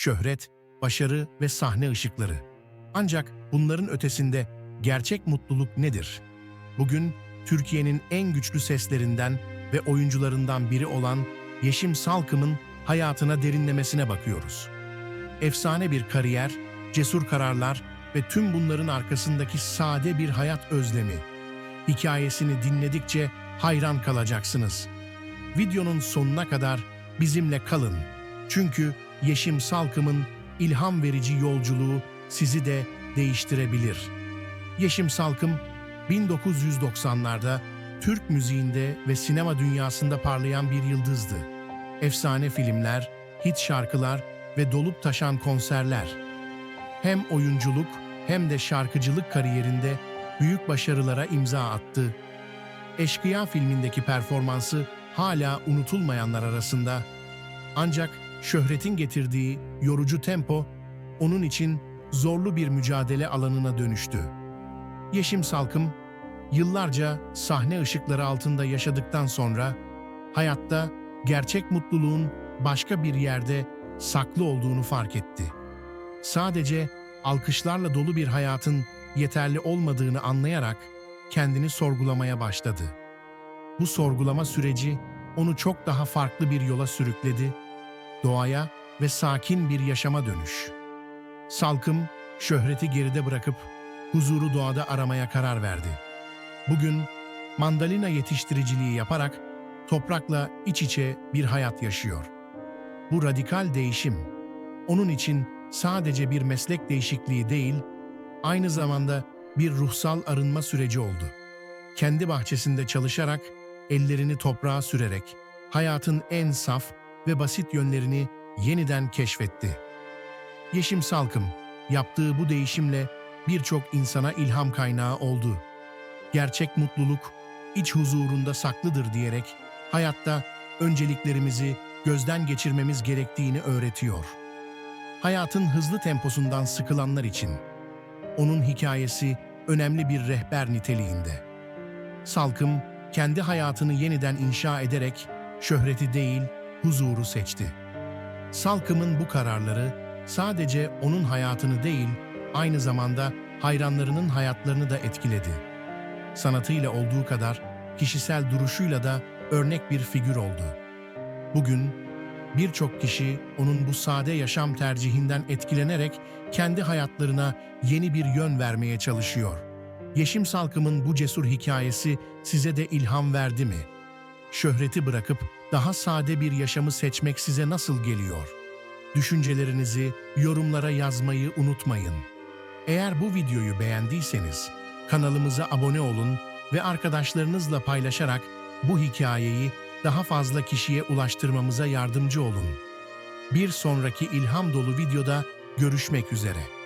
şöhret, başarı ve sahne ışıkları. Ancak bunların ötesinde gerçek mutluluk nedir? Bugün Türkiye'nin en güçlü seslerinden ve oyuncularından biri olan Yeşim Salkım'ın hayatına derinlemesine bakıyoruz. Efsane bir kariyer, cesur kararlar ve tüm bunların arkasındaki sade bir hayat özlemi. Hikayesini dinledikçe hayran kalacaksınız. Videonun sonuna kadar bizimle kalın. Çünkü Yeşim Salkım'ın ilham verici yolculuğu sizi de değiştirebilir. Yeşim Salkım 1990'larda Türk müziğinde ve sinema dünyasında parlayan bir yıldızdı. Efsane filmler, hit şarkılar ve dolup taşan konserler. Hem oyunculuk hem de şarkıcılık kariyerinde büyük başarılara imza attı. Eşkıya filmindeki performansı hala unutulmayanlar arasında. Ancak şöhretin getirdiği yorucu tempo onun için zorlu bir mücadele alanına dönüştü. Yeşim Salkım yıllarca sahne ışıkları altında yaşadıktan sonra hayatta gerçek mutluluğun başka bir yerde saklı olduğunu fark etti. Sadece alkışlarla dolu bir hayatın yeterli olmadığını anlayarak kendini sorgulamaya başladı. Bu sorgulama süreci onu çok daha farklı bir yola sürükledi, doğaya ve sakin bir yaşama dönüş. Salkım, şöhreti geride bırakıp huzuru doğada aramaya karar verdi. Bugün mandalina yetiştiriciliği yaparak toprakla iç içe bir hayat yaşıyor. Bu radikal değişim onun için sadece bir meslek değişikliği değil, aynı zamanda bir ruhsal arınma süreci oldu. Kendi bahçesinde çalışarak, ellerini toprağa sürerek hayatın en saf ve basit yönlerini yeniden keşfetti. Yeşim Salkım yaptığı bu değişimle birçok insana ilham kaynağı oldu. Gerçek mutluluk iç huzurunda saklıdır diyerek hayatta önceliklerimizi gözden geçirmemiz gerektiğini öğretiyor. Hayatın hızlı temposundan sıkılanlar için onun hikayesi önemli bir rehber niteliğinde. Salkım kendi hayatını yeniden inşa ederek şöhreti değil, huzuru seçti. Salkım'ın bu kararları sadece onun hayatını değil, aynı zamanda hayranlarının hayatlarını da etkiledi. Sanatıyla olduğu kadar kişisel duruşuyla da örnek bir figür oldu. Bugün birçok kişi onun bu sade yaşam tercihinden etkilenerek kendi hayatlarına yeni bir yön vermeye çalışıyor. Yeşim Salkım'ın bu cesur hikayesi size de ilham verdi mi? Şöhreti bırakıp daha sade bir yaşamı seçmek size nasıl geliyor? Düşüncelerinizi yorumlara yazmayı unutmayın. Eğer bu videoyu beğendiyseniz kanalımıza abone olun ve arkadaşlarınızla paylaşarak bu hikayeyi daha fazla kişiye ulaştırmamıza yardımcı olun. Bir sonraki ilham dolu videoda görüşmek üzere.